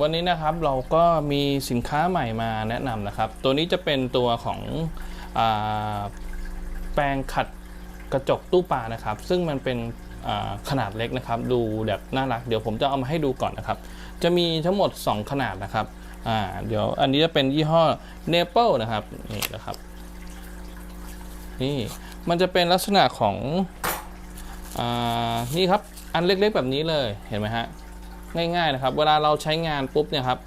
วันนี้นะครับเราก็มีสินค้าใหม่มาแนะนำนะครับ ตัวนี้จะเป็นตัวของอแปรงขัดกระจกตู้ปลานะครับ ซึ่งมันเป็นขนาดเล็กนะครับ ดูแบบน่ารัก เดี๋ยวผมจะเอามาให้ดูก่อนนะครับ จะมีทั้งหมด 2 ขนาดนะครับเดี๋ยวอันนี้จะเป็นยี่ห้อ n a p l e นะครับนี่นะครับนี่มันจะเป็นลักษณะของอนี่ครับอันเล็กๆแบบนี้เลยเห็นไหมฮะ ง่ายๆนะครับ เวลาเราใช้งานปุ๊บเนี่ยครับ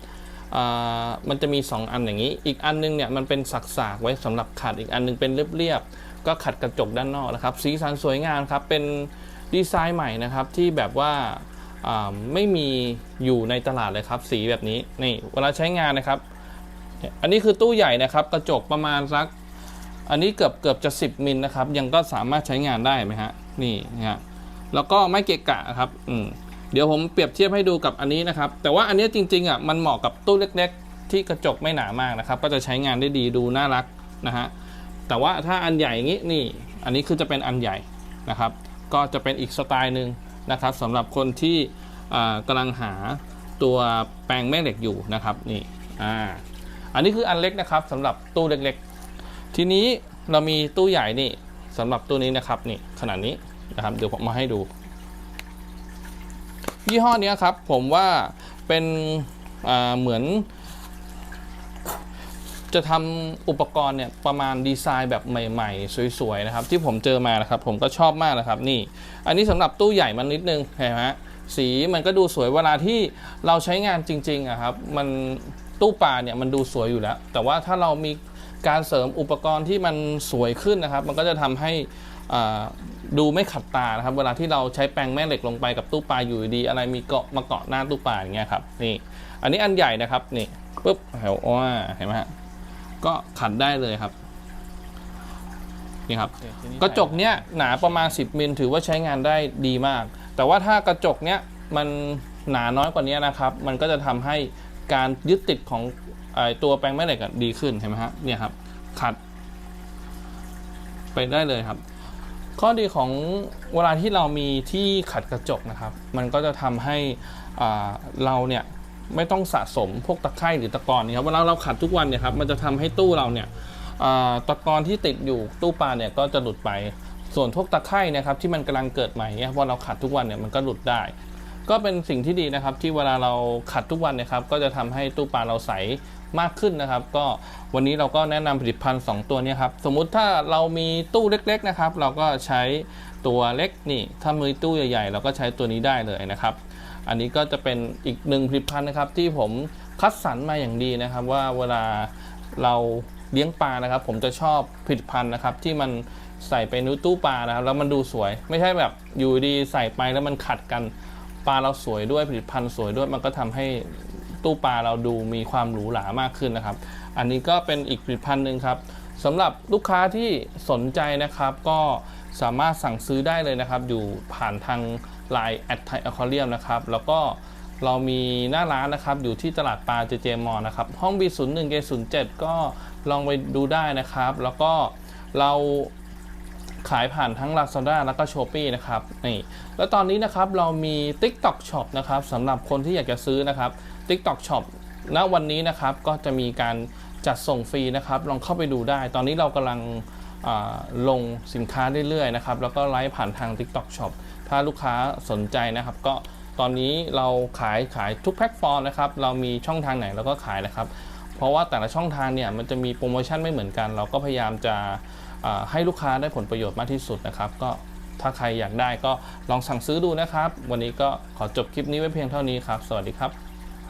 มันจะมี 2 อันอย่างนี้ อีกอันนึงเนี่ยมันเป็นสักๆไว้สำหรับขัด อีกอันนึงเป็นเรียบๆ ก็ขัดกระจกด้านนอกนะครับ สีสันสวยงามครับ เป็นดีไซน์ใหม่นะครับที่แบบว่าอ่าไม่มีอยู่ในตลาดเลยครับ สีแบบนี้ นี่เวลาใช้งานนะครับ อันนี้คือตู้ใหญ่นะครับ กระจกประมาณสัก อันนี้เกือบเกือบจะ 10 มิลนะครับ ยังก็สามารถใช้งานได้ไหมฮะ นี่นะฮะ แล้วก็ไม่เกะกะครับ อืม เดี๋ยวผมเปรียบเทียบให้ดูกับอันนี้นะครับ แต่ว่าอันนี้จริงๆอะมันเหมาะกับตู้เล็ก ๆ ที่กระจกไม่หนามากนะครับ ก็จะใช้งานได้ดีดูน่ารักนะฮะแต่ว่าถ้าอันใหญ่อย่างนี้นี่ อันนี้คือจะเป็นอันใหญ่นะครับ ก็จะเป็นอีกสไตล์หนึ่งนะครับสำหรับคนที่กำลังหาตัวแปรงแม่เหล็กอยู่นะครับนี่อ่าอันนี้คืออันเล็กนะครับสำหรับตู้เล็กๆ ทีนี้เรามีตู้ใหญ่นี่สำหรับตู้นี้นะครับนี่ขนาดนี้นะครับเดี๋ยวผมมาให้ดู ยี่ห้อเนี้ยครับผมว่าเป็นเหมือน จะทำอุปกรณ์เนี่ยประมาณดีไซน์แบบใหม่ๆ สวยๆนะครับ ที่ผมเจอมานะครับ ผมก็ชอบมากนะครับนี่ อันนี้สำหรับตู้ใหญ่มันนิดนึงเห็นไหมฮะสีมันก็ดูสวยเวลาที่เราใช้งานจริงๆอะครับ มันตู้ปลาเนี่ยมันดูสวยอยู่แล้ว แต่ว่าถ้าเรามี การเสริมอุปกรณ์ที่มันสวยขึ้นนะครับ มันก็จะทำให้อ่าดูไม่ขัดตานะครับ เวลาที่เราใช้แปรงแม่เหล็กลงไปกับตู้ปลาอยู่ดีๆอะไรมีเกาะมาเกาะหน้าตู้ปลาอย่างเงี้ยครับนี่ อันนี้อันใหญ่นะครับนี่ปุ๊บแถวว่าเห็นไหมฮะก็ขัดได้เลยครับนี่ครับกระจกเนี้ยหนาประมาณ 10มิลถือว่าใช้งานได้ดีมาก แต่ว่าถ้ากระจกเนี้ยมันหนาน้อยกว่านี้นะครับ มันก็จะทำให้ การยึดติดของอตัวแปรงแม่เหล็กดีขึ้นเห็นไหมฮะเนี่ยครับขัด ไปได้เลยครับ ข้อดีของเวลาที่เรามีที่ขัดกระจกนะครับ มันก็จะทำให้เราเนี่ยไม่ต้องสะสมพวกตะไคร่หรือตะกอนนี่ครับเวลาเราขัดทุกวันเนี่ยครับมันจะทำให้ตู้เราเนี่ยตะกอนที่ติดอยู่ตู้ปลาเนี่ยก็จะหลุดไปส่วนพวกตะไคร่นะครับที่มันกำลังเกิดใหม่เนี่ยพอเราขัดทุกวันเนี่ยมันก็หลุดได้ ก็เป็นสิ่งที่ดีนะครับที่เวลาเราขัดทุกวันนะครับก็จะทำให้ตู้ปลาเราใสมากขึ้นนะครับ ก็วันนี้เราก็แนะนำผลิตภัณฑ์ 2 ตัวนี้ครับสมมุติถ้าเรามีตู้เล็กๆนะครับ เราก็ใช้ตัวเล็กนี่ ถ้ามือตู้ใหญ่ๆ เราก็ใช้ตัวนี้ได้เลยนะครับ อันนี้ก็จะเป็นอีกหนึ่งผลิตภัณฑ์นะครับ ที่ผมคัดสรรมาอย่างดีนะครับ ว่าเวลาเราเลี้ยงปลานะครับ ผมจะชอบผลิตภัณฑ์นะครับ ที่มันใส่ไปในตู้ปลานะครับแล้วมันดูสวย ไม่ใช่แบบอยู่ดีใส่ไปแล้วมันขัดกัน ปลาเราสวยด้วยผลิตภัณฑ์สวยด้วยมันก็ทำให้ตู้ปลาเราดูมีความหรูหรามากขึ้นนะครับ อันนี้ก็เป็นอีกผลิตภัณฑ์หนึ่งครับสำหรับลูกค้าที่สนใจนะครับ ก็สามารถสั่งซื้อได้เลยนะครับ อยู่ผ่านทาง Line แอดไทยอควาเรียมนะครับ แล้วก็เรามีหน้าร้านนะครับ อยู่ที่ตลาดปลาเจเจมอนะครับ ห้อง B01 เก07 ก็ลองไปดูได้นะครับ แล้วก็เรา ขายผ่านทั้ง Lazada แล้วก็ Shopee นะครับนี่แล้วตอนนี้นะครับเรามี TikTok Shop นะครับสำหรับคนที่อยากจะซื้อนะครับ TikTok Shop ณวันนี้นะครับก็จะมีการจัดส่งฟรีนะครับลองเข้าไปดูได้ ตอนนี้เรากำลังลงสินค้าเรื่อยๆนะครับแล้วก็ไลฟ์ผ่านทาง TikTok Shop ถ้าลูกค้าสนใจนะครับ ก็ตอนนี้เราขายขายทุกแพลตฟอร์มนะครับเรามีช่องทางไหนเราก็ขายนะครับ เพราะว่าแต่ละช่องทางเนี่ยมันจะมีโปรโมชั่นไม่เหมือนกัน เราก็พยายามจะ ให้ลูกค้าได้ผลประโยชน์มากที่สุดนะครับ ก็ถ้าใครอยากได้ก็ลองสั่งซื้อดูนะครับ วันนี้ก็ขอจบคลิปนี้ไว้เพียงเท่านี้ครับ สวัสดีครับ